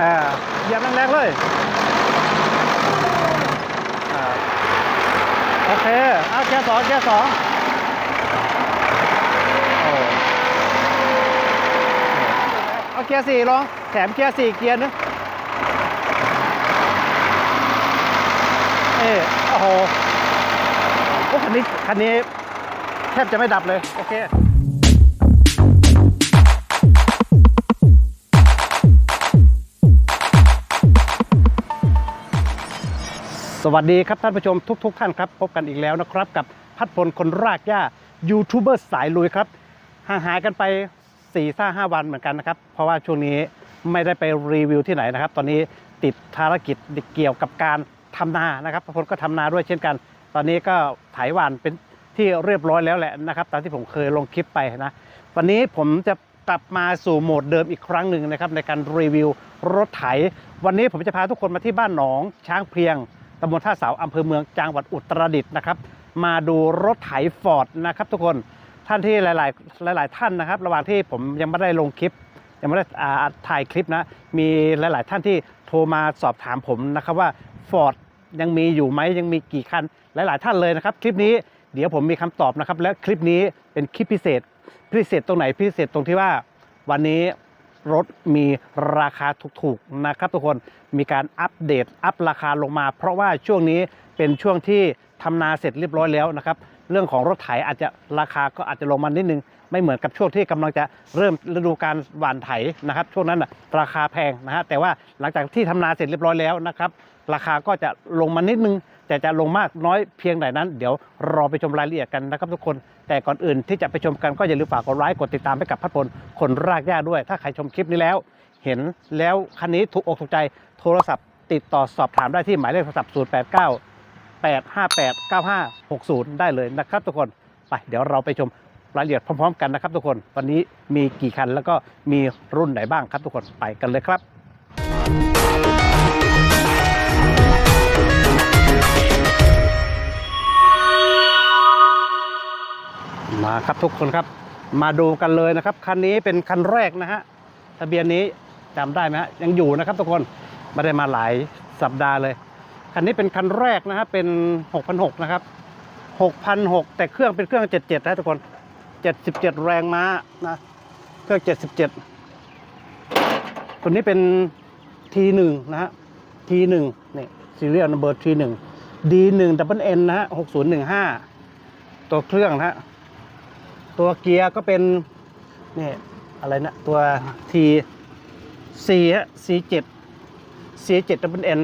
อ่าเหยียบแรงๆเลยอ่าโอเคเอาเกียร์สองเกียร์สองเอาเกียร์สี่ลองแถมเกียร์สี่เกียร์นึงเออโอ้โหโอ้คันนี้ คันนี้แทบจะไม่ดับเลย โอเค สวัสดีครับท่านผู้ชมทุกๆท่านครับ พบกันอีกแล้วนะครับ กับพัดพลคนรากหญ้ายูทูบเบอร์สายลุยครับห่างหายกันไป4ี่ห้าวันเหมือนกันนะครับ เพราะว่าช่วงนี้ไม่ได้ไปรีวิวที่ไหนนะครับ ตอนนี้ติดภารกิจเกี่ยวกับการทำนานะครับพัดพลก็ทำนาด้วยเช่นกัน ตอนนี้ก็ไถหวานเป็นที่เรียบร้อยแล้วแหละนะครับตามที่ผมเคยลงคลิปไปนะวันนี้ผมจะกลับมาสู่โหมดเดิมอีกครั้งหนึ่งนะครับในการรีวิวรถไถ วันนี้ผมจะพาทุกคนมาที่บ้านหนองช้างเพียง ตำบลท่าเสาอำเภอเมืองจังหวัดอุตรดิตถ์นะครับ มาดูรถไถฟอร์ดนะครับทุกคนท่านที่หลาย ๆ หลาย ๆ ท่านนะครับ ระหว่างที่ผมยังไม่ได้ลงคลิป ยังไม่ได้ถ่ายคลิปนะ มีหลาย ๆ ท่านที่โทรมาสอบถามผมนะครับว่า Ford ยังมีอยู่ไหมยังมีกี่คันหลาย ๆ ท่านเลยนะครับ คลิปนี้เดี๋ยวผมมีคำตอบนะครับ และคลิปนี้เป็นคลิปพิเศษ พิเศษตรงไหนพิเศษตรงที่ว่าวันนี้ รถมีราคาถูกๆนะครับทุกคนมีการอัปเดตอัพราคาลงมา เพราะว่าช่วงนี้เป็นช่วงที่ทำนาเสร็จเรียบร้อยแล้วนะครับเรื่องของรถไถอาจจะราคาก็อาจจะลงมานิดนึง ไม่เหมือนกับช่วงที่กำลังจะเริ่มฤดูการหว่านไถนะครับ ช่วงนั้นราคาแพงนะฮะแต่ว่าหลังจากที่ทำนาเสร็จเรียบร้อยแล้วนะครับ ราคาก็จะลงมานิดนึง แต่จะลงมากน้อยเพียงไหนนั้น เดี๋ยวรอไปชมรายละเอียดกันนะครับทุกคน แต่ก่อนอื่นที่จะไปชมกันก็อย่าลืมฝากกดไลค์กดติดตามให้กับพัดพลคนรากหญ้าด้วย ถ้าใครชมคลิปนี้แล้ว เห็นแล้วคันนี้ถูกอกถูกใจโทรศัพท์ ติดต่อสอบถามได้ที่หมายเลขโทรศัพท์ 089 858 9560 ได้เลยนะครับทุกคนไปเดี๋ยวเราไปชมรายละเอียดพร้อม ๆ กันนะครับทุกคน วันนี้มีกี่คันแล้วก็มีรุ่นไหนบ้างครับทุกคนไปกันเลยครับ มาครับทุกคนครับมาดูกันเลยนะครับคันนี้เป็นคันแรกนะฮะทะเบียนนี้จำได้ไหมฮะยังอยู่นะครับทุกคนไม่ได้มาหลายสัปดาห์เลยคันนี้เป็นคันแรกนะฮะเป็น6,600นะครับ6,600แต่เครื่องเป็นเครื่อง 77นะทุกคน 77 แรงม้านะเครื่อง 77 ตัวนี้เป็น T1 นะฮะ T1 นี่ซีเรียลนัมเบอร์ T1 D1 Double N นะฮะ6015 ตัวเครื่องนะฮะ ตัวเกียร์ก็เป็นนี่อะไรนะตัว T C ฮะ C7 C7 Double N 7006นเอ็น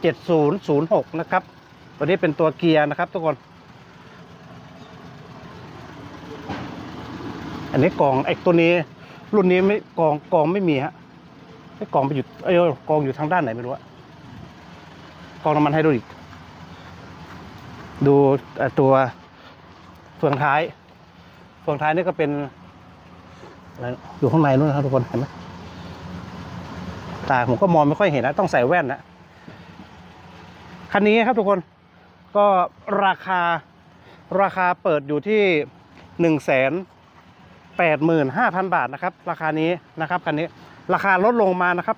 เจ็ดศูนย์ศูนย์หกนะครับ ตัวนี้เป็นตัวเกียร์นะครับทุกคน อันนี้กล่องไอ้ตัวนี้ รุ่นนี้ไม่กล่องกล่องไม่มีฮะไอ้กล่องไปอยู่เอ้ยกองอยู่ทางด้านไหนไม่รู้อะกล่องน้ำมันไฮดรอลิกดูตัวเฟืองท้าย เฟืองท้ายนี่ก็เป็นอะไรอยู่ข้างในนู้นนะครับทุกคนเห็นไหมตาผมก็มองไม่ค่อยเห็นนะต้องใส่แว่นนะคันนี้ครับทุกคนก็ราคาราคาเปิดอยู่ที่หนึ่งแสนแปดหมื่นห้าพันบาทนะครับ ราคานี้นะครับคันนี้ราคาลดลงมานะครับ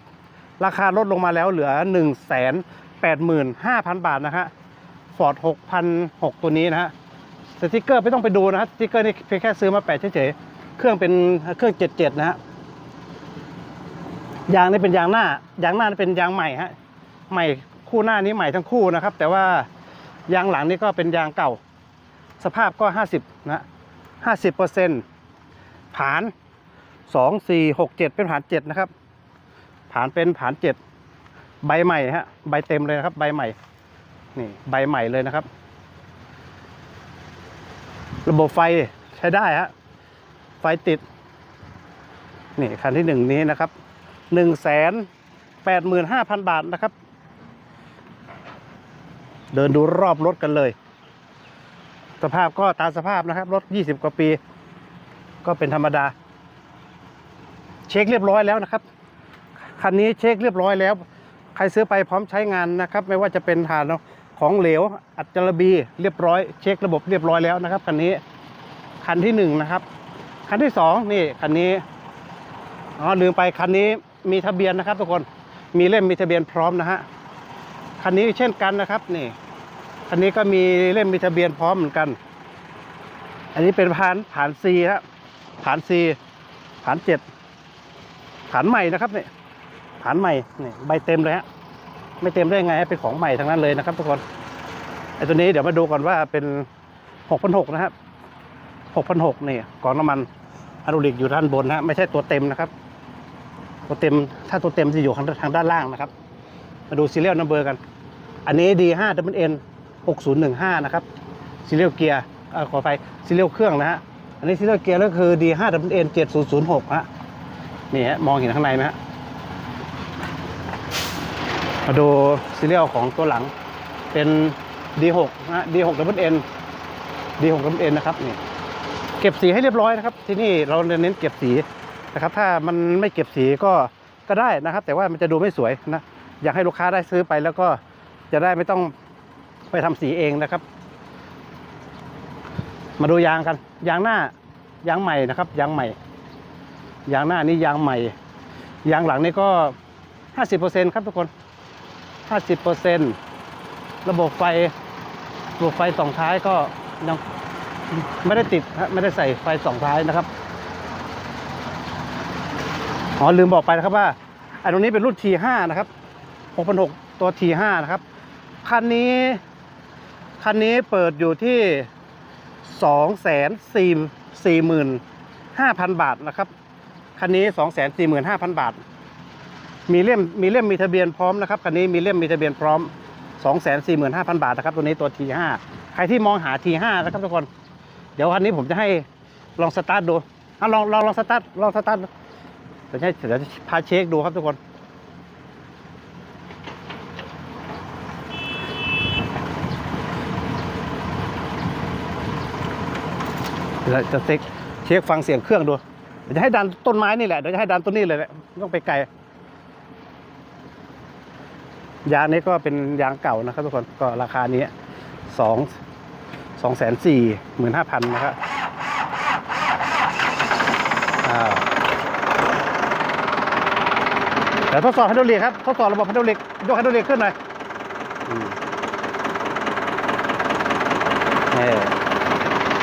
ราคาลดลงมาแล้วเหลือหนึ่งแสนแปดหมื่นห้าพันบาทนะฮะฟอร์ดหกพันหกตัวนี้นะฮะ สติกเกอร์ไม่ต้องไปดูนะฮะสติกเกอร์นี่เพียงแค่ซื้อมาแปะเฉยๆ เครื่องเป็นเครื่อง77นะฮะ ยางนี่เป็นยางหน้า ยางหน้านี่เป็นยางใหม่ฮะ ใหม่คู่หน้านี้ใหม่ทั้งคู่นะครับ แต่ว่ายางหลังนี่ก็เป็นยางเก่า สภาพก็50นะ50เปอร์เซ็นต์ผาน2 4 6 7เป็นผาน7นะครับ ผานเป็นผาน7ใบใหม่ฮะ ใบเต็มเลยนะครับ ใบใหม่ นี่ใบใหม่เลยนะครับ ระบบไฟใช้ได้ฮะ ไฟติด นี่คันที่หนึ่งนี้นะครับหนึ่งแสนแปดหมื่นห้าพันบาทนะครับ เดินดูรอบรถกันเลย สภาพก็ตามสภาพนะครับ รถยี่สิบกว่าปี ก็เป็นธรรมดา เช็คเรียบร้อยแล้วนะครับ คันนี้เช็คเรียบร้อยแล้ว ใครซื้อไปพร้อมใช้งานนะครับ ไม่ว่าจะเป็นฐาน ของเหลว อัดจรบีเรียบร้อยเช็คระบบเรียบร้อยแล้วนะครับคันนี้คันที่หนึ่งนะครับ คันที่สองนี่คันนี้อ๋อลืมไปคันนี้มีทะเบียนนะครับทุกคนมีเล่มมีทะเบียนพร้อมนะฮะคันนี้เช่นกันนะครับนี่คันนี้ก็มีเล่มมีทะเบียนพร้อมเหมือนกัน อันนี้เป็นผ่านผ่านซีฮะผ่านซีผ่านเจ็ดผ่านใหม่นะครับเนี่ยผ่านใหม่นี่ใบเต็มเลยฮะ ไม่เต็มได้ไงเป็นของใหม่ทั้งนั้นเลยนะครับทุกคนไอ้ตัวนี้เดี๋ยวมาดูก่อนว่าเป็นหกพันหกนะครับหกพันหกนี่กล่องน้ำมันอะดริกอยู่ด้านบนนะไม่ใช่ตัวเต็มนะครับ ตัวเต็มถ้าตัวเต็มจะอยู่ทางทางด้านล่างนะครับ มาดูซีเรียลนัมเบอร์กัน อันนี้ D5 WN 6015นหกศูนย์หนึ่งห้านะครับซีเรียลเกียร์ขอไปซีเรียลเครื่องนะฮะอันนี้ซีเรียลเกียร์ก็คือ D5 WN 7006ฮะนี่ฮะมองเห็นข้างในไหมฮะ มาดูซีเรียลของตัวหลัง เป็น D6 นะฮะ D6 WN D6 WN นนะครับนี่เก็บสีให้เรียบร้อยนะครับ ที่นี่เราเน้นเก็บสีนะครับ ถ้ามันไม่เก็บสีก็ก็ได้นะครับ แต่ว่ามันจะดูไม่สวยนะอยากให้ลูกค้าได้ซื้อไปแล้วก็จะได้ไม่ต้องไปทำสีเองนะครับ มาดูยางกัน ยางหน้ายางใหม่นะครับ ยางใหม่ ยางหน้านี่ยางใหม่ ยางหลังนี่ก็ห้าสิบเปอร์เซ็นครับทุกคน ห้าสิบเอร์เซนระบบไฟระบบไฟสองท้ายก็ยังไม่ได้ติดฮะไม่ได้ใส่ไฟสองท้ายนะครับอ๋อลืมบอกไปนะครับว่าไอ้ตรงนี้เป็นรุ่น T5 นะครับ6,600ตัว T5 นะครับ คันนี้คันนี้เปิดอยู่ที่สองแสนสี่สี่หมื่นห้าพันบาทนะครับ คันนี้สองแสนสี่หมื่นห้าพันบาท มีเล่มมีเล่มมีทะเบียนพร้อมนะครับคันนี้มีเล่มมีทะเบียนพร้อมสองแสนสี่หมื่นห้าพันบาทนะครับตัวนี้ตัว T5 ใครที่มองหา T5 นะครับทุกคน เดี๋ยวคันนี้ผมจะให้ลองสตาร์ทดูอะลองลองลองสตาร์ทลองสตาร์ทเดี๋ยวให้เดี๋ยวจะพาเช็คดูครับทุกคนเดี๋ยวจะเช็คเช็คฟังเสียงเครื่องดูเดี๋ยวจะให้ดันต้นไม้นี่แหละเดี๋ยวจะให้ดันต้นนี้เลยแหละไม่ต้องไปไกล ยางนี้ก็เป็นยางเก่านะครับทุกคนก็ราคานี้สองสองแสนสี่หมื่นห้าพันนะครับอ่าเดี๋ยวทดสอบไฮดรอลิกครับทดสอบระบบไฮดรอลิกยกไฮดรอลิกขึ้นหน่อย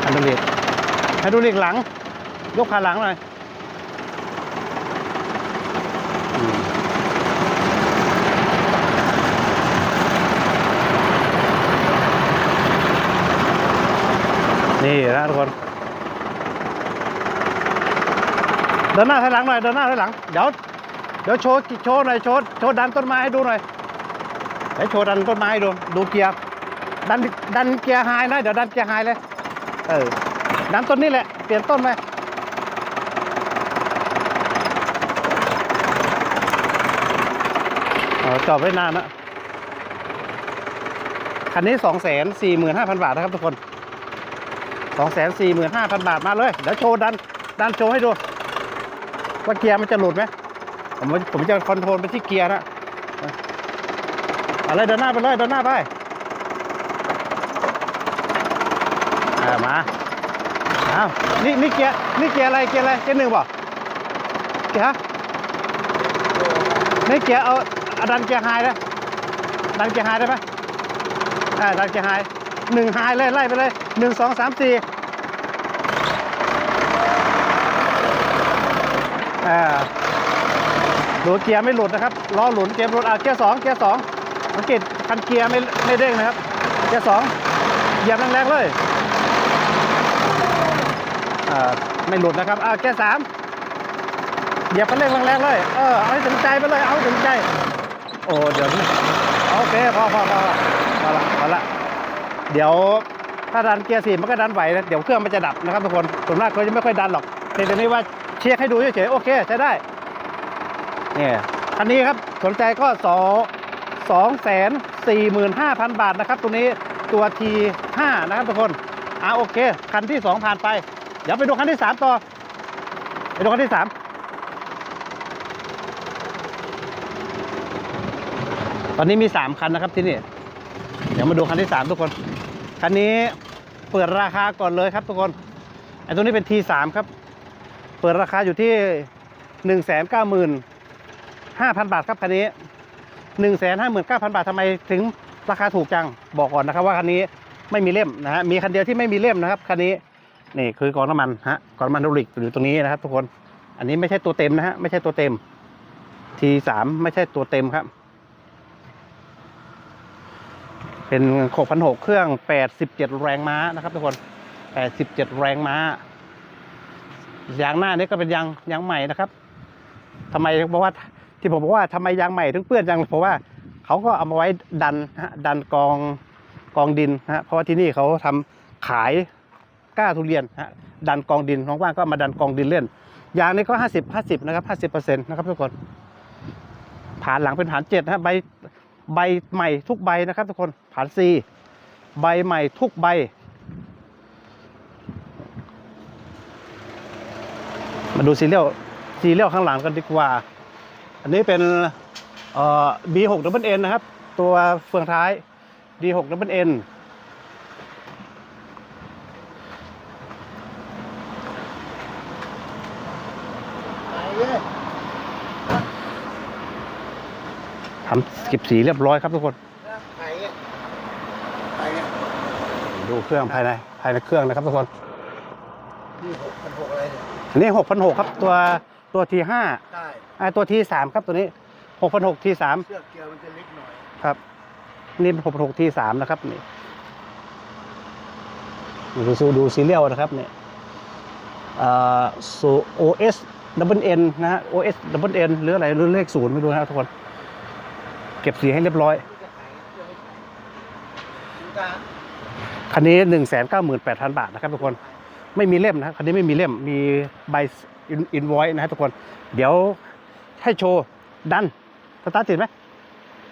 ไฮดรอลิกไฮดรอลิกหลัง ยกขาหลังหน่อย นี่นะทุกคนเดินหน้าถอยหลังหน่อยเดินหน้าถอยหลังเดี๋ยวเดี๋ยวโชว์โชว์หน่อยโชว์โชว์ดันต้นไม้ให้ดูหน่อยเดี๋ยวโชว์ดันต้นไม้ดูดูเกียร์ดันดันเกียร์ไฮนะเดี๋ยวดันเกียร์ไฮเลยเออดันต้นนี้แหละเปลี่ยนต้นไปจอดไว้นานนะคันนี้สองแสนสี่หมื่นห้าพันบาทนะครับทุกคน สองแสนสี่หมื่นห้าพันบาทมาเลยเดี๋ยวโชว์ดันดันโชว์ให้ดู ว่าเกียร์มันจะหลุดไหมผมผมจะคอนโทรลไปที่เกียร์นะอะไรเดินหน้าไปเลยเดินหน้าไปอามาอ้าวนี่นี่เกียร์นี่เกียร์อะไรเกียร์อะไรเกียร์หนึ่งป่าเกียร์ฮะนี่เกียร์เอาเอาดันเกียร์ไฮเลยดันเกียร์ไฮได้ไหมอ่าดันเกียร์ไฮหนึ่งไฮเลยไล่ไปเลย หนึ่งสองสามสี่อ่าดูเกียร์ไม่หลุดนะครับล้อหลุนเกียร์หลุดอ่าเกียร์สองเกียร์สองสังเกตคันเกียร์ไม่ไม่เด้งนะครับ เกียร์สองเหยียบแรงๆเลยอ่าไม่หลุดนะครับอ่าแก้สามเหยียบคันเร่งแรงๆเลยเออเอาให้ถึงใจไปเลยเอาให้ถึงใจ โอ้เดี๋ยวนี้โอเคพอพอพอพอละพอละเดี๋ยว ถ้าดันเกียร์สี่มันก็ดันไหวนะเดี๋ยวเครื่องมันจะดับนะครับทุกคนส่วนมากเขาจะไม่ค่อยดันหรอกแต่ตอนนี้ว่าเช็คให้ดูเฉยๆโอเคใช้ได้เนี่ยคันนี้ครับสนใจก็สองสองแสนสี่หมื่นห้าพันบาทนะครับตัวนี้ตัว T5 นะครับทุกคนอ่าโอเค คันที่สองผ่านไป เดี๋ยวไปดูคันที่สามต่อ ไปดูคันที่สามตอนนี้มีสามคันนะครับที่นี่ เดี๋ยวมาดูคันที่สามทุกคน คันนี้ เปิดราคาก่อนเลยครับทุกคนไอ้ตัวนี้เป็น T3 ครับ เปิดราคาอยู่ที่หนึ่งแสนเก้าหมื่นห้าพันบาทครับคันนี้ 1 5 9 0 0 0 บาททำไมถึงราคาถูกจังบอกก่อนนะครับว่าคันนี้ไม่มีเล่มนะฮะมีคันเดียวที่ไม่มีเล่มนะครับคันนี้นี่คือกองน้ำมันฮะกองน้ำมันไฮดรอลิกอยู่ตรงนี้นะครับ ทุกคนอันนี้ไม่ใช่ตัวเต็มนะฮะไม่ใช่ตัวเต็ม T3 ไม่ใช่ตัวเต็มครับ เป็น 6,600 เครื่อง 87 แรงม้านะครับทุกคน 87 แรงม้ายางหน้านี่ก็เป็นยางยางใหม่นะครับทำไมบอกว่าที่ผมบอกว่าทำไมยางใหม่ถึงเปื้อนจังเพราะว่าเขาก็เอามาไว้ดันฮะดันกองกองดินฮะเพราะว่าที่นี่เขาทำขายก้าทุเรียนฮะดันกองดินว่างๆก็มาดันกองดินเล่นยางนี่ก็50 50นะครับ50%นะครับทุกคนผ่านหลังเป็นผ่านเจ็ดนะฮะใบใบใหม่ทุกใบนะครับทุกคน ผ่านซีใบใหม่ทุกใบ มาดูซีเรียลซีเรียลข้างหลังกันดีกว่า อันนี้เป็นเอ่อ B6 Double N นนะครับ ตัวเฟืองท้าย D6 Double N ทำเก็บสีเรียบร้อยครับทุกคน ไข่อะไข่อะ ดูเครื่องภายในภายในเครื่องนะครับทุกคนนี่หกพันหกอะไรเนี่ยอันนี้6,600ครับตัวตัว T5 ใช่อ่าตัว T3 ครับตัวนี้6,600 T3 เชือกเกียร์มันจะเล็กหน่อยครับนี่เป็น6,600 T3 นะครับนี่ดูดูดูซีเรียลนะครับเนี่ยอ่าสู OS double N นะฮะ OS double N หรืออะไรหรือเลขศูนย์ไม่รู้นะครับทุกคน เก็บสีให้เรียบร้อย คันนี้ 198,000 บาทนะครับทุกคนไม่มีเล่มนะคันนี้ไม่มีเล่มมีใบอินไวนะฮะทุกคน เดี๋ยวให้โชว์ดันสตาร์ทติดไหม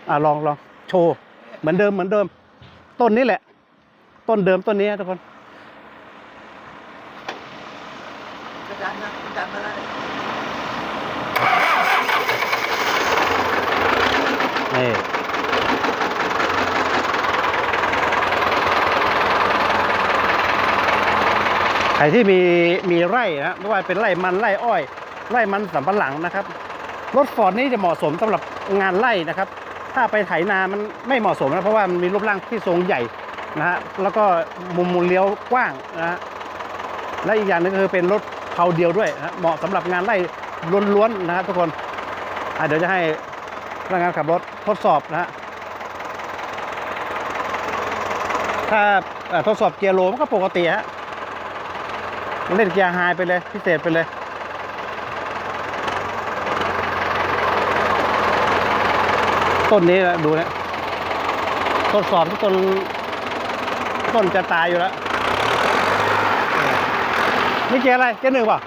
อ่าลองลองโชว์เหมือนเดิมเหมือนเดิม ต้นนี้แหละ ต้นเดิมต้นนี้นะทุกคนดันนะดันมาแล้วเนี่ย นี่ใค รที่มีมีไร่นะไม่ว่าเป็นไร่มันไร่อ้อย ไร่มันสำปะหลังนะครับรถฟอร์ดนี้จะเหมาะสมสำหรับงานไร่นะครับ ถ้าไปไถนามันไม่เหมาะสมนะเพราะว่ามันมีรูปร่างที่ทรงใหญ่นะฮะแล้วก็มุมมุมเลี้ยวกว้างนะฮะและอีกอย่างหนึงก็คือเป็นรถเพาเดียวด้วยนะเหมาะสำหรับงานไร่ล้วนๆนะฮะทุกคนเดี๋ยวจะให้พนักงานขับรถทดสอบนะฮะถ้าทดสอบเกียร์โลมันก็ปกติฮะ เล่นเกียร์ไฮไปเลย พิเศษไปเลยต้นนี้นะดูนะทดสอบที่ต้นต้นจะตายอยู่แล้วนี่เกียร์อะไรเกียร์หนึ่งป่ะ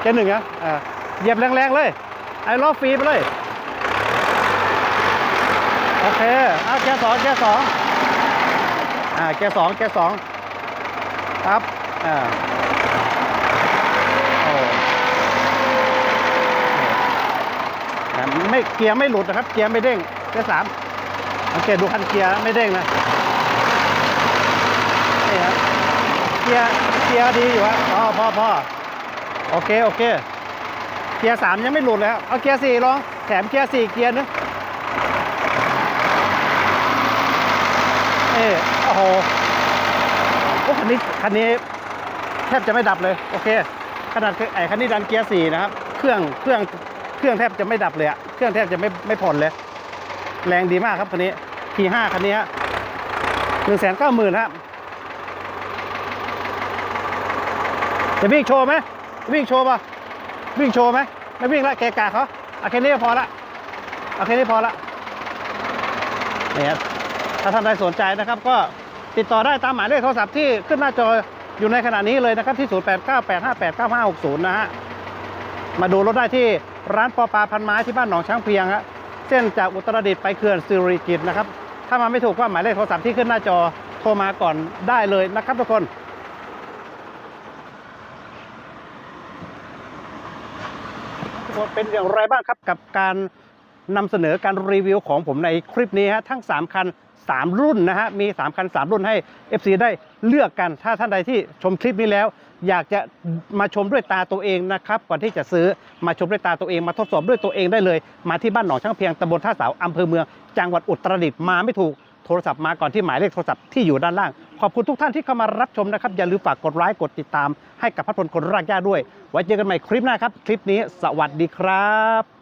เกียร์หนึ่งนะอ่าเหยียบแรงๆเลย ไอ้ล้อฟรีไปเลย โอเคอ่าเกียร์สองเกียร์สองอ่าเกียร์สองเกียร์สองครับ อ่าโอ้ไม่เกียร์ไม่หลุดนะครับ เกียร์ไม่เด้งเกียร์สามสังเกตดูคันเกียร์ไม่เด้งนะนี่ครับเกียร์เกียร์ดีอยู่ครับพอพ่อพ่อโอเคโอเค เกียร์สามยังไม่หลุดเลยครับเอาเกียร์สี่ลองแถมเกียร์สี่เกียร์นึงเออโอ้โหโอ้คันนี้คันนี้ แทบจะไม่ดับเลย โอเค ขนาดไอ้คันนี้ดันเกียร์สี่นะครับ เครื่องเครื่องเครื่องแทบจะไม่ดับเลยอะเครื่องแทบจะไม่ไม่ผ่อนเลย แรงดีมากครับคันนี้ T5 คันนี้ฮะหนึ่งแสนเก้าหมื่นครับจะวิ่งโชว์ไหมวิ่งโชว์ป่ะวิ่งโชว์ไหมไม่วิ่งละเกกะเขาเอาแค่นี้พอละเอาแค่นี้พอละนี่ครับถ้าท่านใดสนใจนะครับ ก็ติดต่อได้ตามหมายเลขโทรศัพท์ที่ขึ้นหน้าจอ อยู่ในขณะนี้เลยนะครับที่ 0898589560 นะฮะ มาดูรถได้ที่ร้านปอปลาพันไม้ที่บ้านหนองช้างเพียงฮะเส้นจากอุตรดิตถ์ไปเขื่อนสิริกิตนะครับ ถ้ามาไม่ถูกก็หมายเลขโทรศัพท์ที่ขึ้นหน้าจอโทรมาก่อนได้เลยนะครับทุกคนทุกคนเป็นอย่างไรบ้างครับกับการ นำเสนอการรีวิวของผมในคลิปนี้ฮะทั้ง 3 คัน 3 รุ่นนะฮะมี 3 คัน 3 รุ่นให้ FC ได้เลือกกันถ้าท่านใดที่ชมคลิปนี้แล้ว อยากจะมาชมด้วยตาตัวเองนะครับก่อนที่จะซื้อมาชมด้วยตาตัวเองมาทดสอบด้วยตัวเองได้เลย มาที่บ้านหนองช่างเพียงตำบลท่าเสาอำเภอเมือง จังหวัดอุตรดิตถ์มาไม่ถูกโทรศัพท์มาก่อนที่หมายเลขโทรศัพท์ที่อยู่ด้านล่าง ขอบคุณทุกท่านที่เข้ามารับชมนะครับ อย่าลืมฝากกดไลค์กดติดตามให้กับพัดพลคนรากหญ้าด้วย ไว้เจอกันใหม่คลิปหน้าครับ คลิปนี้สวัสดีครับ